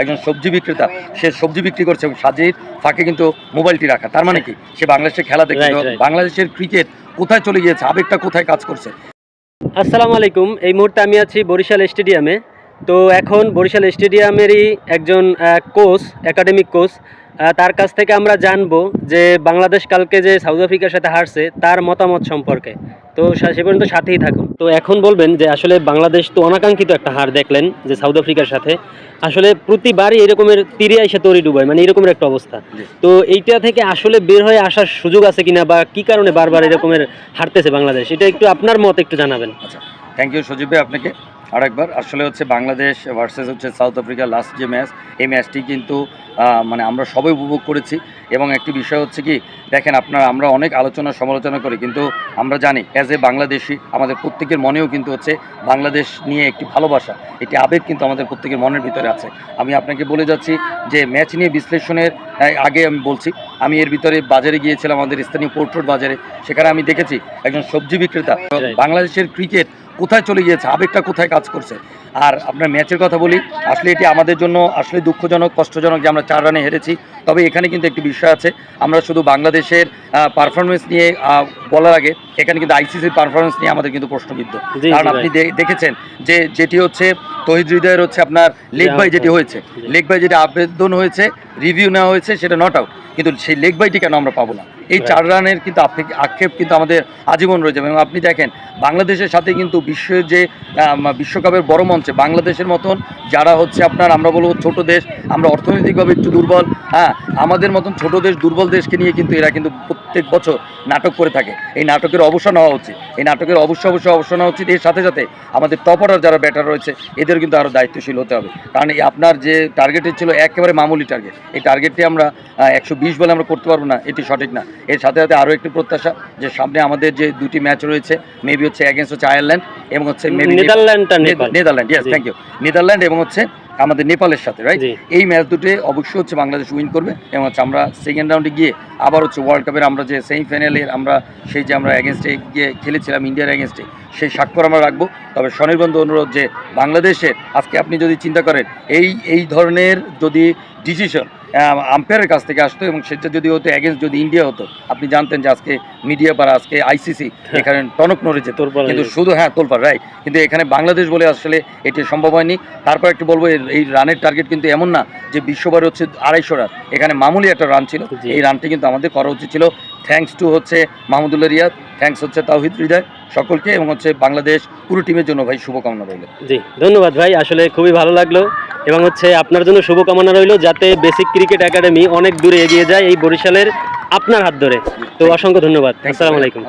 একজন সবজি বিক্রেতা সে সবজি বিক্রি করছে এবং সাজির ফাঁকে কিন্তু মোবাইলটি রাখা। তার মানে কি? সে বাংলাদেশের খেলা দেখছে right. বাংলাদেশের ক্রিকেট কোথায় চলে গিয়েছে আবেগটা কোথায় কাজ করছে? আসসালামু আলাইকুম। এই মুহূর্তে আমি আছি বরিশাল স্টেডিয়ামে। তো এখন বরিশাল স্টেডিয়ামেরই একজন কোচ একাডেমিক কোচ তার কাছ থেকে আমরা জানব যে বাংলাদেশ কালকে যে সাউথ আফ্রিকার সাথে হারছে তার মতামত সম্পর্কে। তো সে পর্যন্ত সাথেই থাকুন। তো এখন বলবেন যে আসলে বাংলাদেশ তো অনাকাঙ্ক্ষিত একটা হার দেখলেন যে সাউথ আফ্রিকার সাথে। আসলে প্রতিবারই এরকমের তীরে এসে তরি ডুবায় মানে এরকমের একটা অবস্থা। তো এইটা থেকে আসলে বের হয়ে আসার সুযোগ আছে কিনা বা কি কারণে বারবার এরকমের হারতেছে বাংলাদেশ এটা একটু আপনার মত একটু জানাবেন। আচ্ছা থ্যাংক ইউ সজীব ভাই আপনাকে। আরেকবার আসলে হচ্ছে বাংলাদেশ ভার্সেস হচ্ছে সাউথ আফ্রিকা লাস্ট যে ম্যাচ এই ম্যাচটি কিন্তু মানে আমরা সবাই উপভোগ করেছি। এবং একটি বিষয় হচ্ছে কি দেখেন আপনার আমরা অনেক আলোচনা সমালোচনা করি কিন্তু আমরা জানি অ্যাজ এ বাংলাদেশি আমাদের প্রত্যেকের মনেও কিন্তু হচ্ছে বাংলাদেশ নিয়ে একটি ভালোবাসা একটি আবেগ কিন্তু আমাদের প্রত্যেকের মনের ভিতরে আছে। আমি আপনাকে বলে যাচ্ছি যে ম্যাচ নিয়ে বিশ্লেষণের আগে আমি বলছি আমি এর ভিতরে বাজারে গিয়েছিলাম আমাদের স্থানীয় পোর্ট রোড বাজারে সেখানে আমি দেখেছি একজন সবজি বিক্রেতা। বাংলাদেশের ক্রিকেট কোথায় চলে গিয়েছে? আবেগটা কোথায় কাজ করছে? আর আপনার ম্যাচের কথা বলি আসলে এটি আমাদের জন্য আসলে দুঃখজনক কষ্টজনক যে আমরা চার রানে হেরেছি। তবে এখানে কিন্তু একটি বিষয় আছে আমরা শুধু বাংলাদেশের পারফরমেন্স নিয়ে বলার আগে এখানে কিন্তু আইসিসির পারফরমেন্স নিয়ে আমাদের কিন্তু প্রশ্নবিদ্ধ। কারণ আপনি। দেখেছেন যে যেটি হচ্ছে তহিদ হৃদয়ের হচ্ছে আপনার লেগ বাই যেটি হয়েছে। লেগ বাই যেটি আবেদন হয়েছে রিভিউ নেওয়া হয়েছে সেটা নট আউট কিন্তু সেই লেগ বাইটি কেন আমরা পাবো না? এই চার রানের কিন্তু আক্ষেপ কিন্তু আমাদের আজীবন রয়েছে। এবং আপনি দেখেন বাংলাদেশের সাথে কিন্তু বিশ্বের যে বিশ্বকাপের বড় মঞ্চে বাংলাদেশের মতন যারা হচ্ছে আপনার আমরা বলব ছোট দেশ আমরা অর্থনৈতিকভাবে একটু দুর্বল হ্যাঁ আমাদের মতন ছোট দেশ দুর্বল দেশকে নিয়ে কিন্তু এরা কিন্তু প্রত্যেক বছর নাটক করে থাকে। এই নাটকের অবসান হওয়া উচিত। এই নাটকের অবশ্য অবশ্যই অবসান হওয়া উচিত। এর সাথে সাথে আমাদের টপ অর্ডার যারা ব্যাটার রয়েছে এদের কিন্তু আরও দায়িত্বশীল হতে হবে। কারণ এই আপনার যে টার্গেটের ছিল একেবারে মামুলি টার্গেট এই টার্গেটটি আমরা একশো বিশ বলে আমরা করতে পারব না এটি সঠিক না। এর সাথে সাথে আরও একটি প্রত্যাশা যে সামনে আমাদের যে দুটি ম্যাচ রয়েছে মেবি হচ্ছে অ্যাগেন্স্ট হচ্ছে আয়ারল্যান্ড এবং হচ্ছে maybe নেদারল্যান্ডটা Netherland yes thank you Netherland এবং হচ্ছে আমাদের নেপালের সাথে রাইট এই ম্যাচ দুটোই অবশ্যই হচ্ছে বাংলাদেশ উইন করবে এবং হচ্ছে আমরা সেকেন্ড রাউন্ডে গিয়ে আবার হচ্ছে ওয়ার্ল্ড কাপের আমরা যে সেমিফাইনালের আমরা সেই যে আমরা এগেনস্টে গিয়ে খেলেছিলাম ইন্ডিয়ার এগেনস্টে সেই স্বাক্ষর আমরা রাখব। তবে স্বনির্বন্ধ অনুরোধ যে বাংলাদেশের আজকে আপনি যদি চিন্তা করেন এই এই ধরনের যদি ডিসিশন আম্পায়ারের কাছ থেকে আসতো এবং সেটা যদি হতো অ্যাগেন্স্ট যদি ইন্ডিয়া হতো আপনি জানতেন যে আজকে মিডিয়া পারা আজকে আইসিসি এখানে টনক নড়ে যেত কিন্তু শুধু হ্যাঁ তোলপার রাইট কিন্তু এখানে বাংলাদেশ বলে আসলে এটি সম্ভব হয়নি। তারপর একটু বলব এই রানের টার্গেট কিন্তু এমন না যে বিশ্ববার হচ্ছে আড়াইশো রান এখানে মামুলি একটা রান ছিল। এই রানটি কিন্তু আমাদের করা উচিত ছিল। থ্যাঙ্কস টু হচ্ছে মাহমুদুল্লাহ রিয়াদ থ্যাংকস হচ্ছে তাওহিদ হৃদয় সকলকে এবং হচ্ছে বাংলাদেশ পুরো টিমের জন্য ভাই শুভকামনা রইল। জি ধন্যবাদ ভাই আসলে খুবই ভালো লাগল এবং হচ্ছে আপনার জন্য শুভকামনা রইল যাতে বেসিক ক্রিকেট একাডেমি অনেক দূরে এগিয়ে যায় এই বরিশালের আপনার হাত ধরে। তো অসংখ্য ধন্যবাদ। আসসালামু আলাইকুম।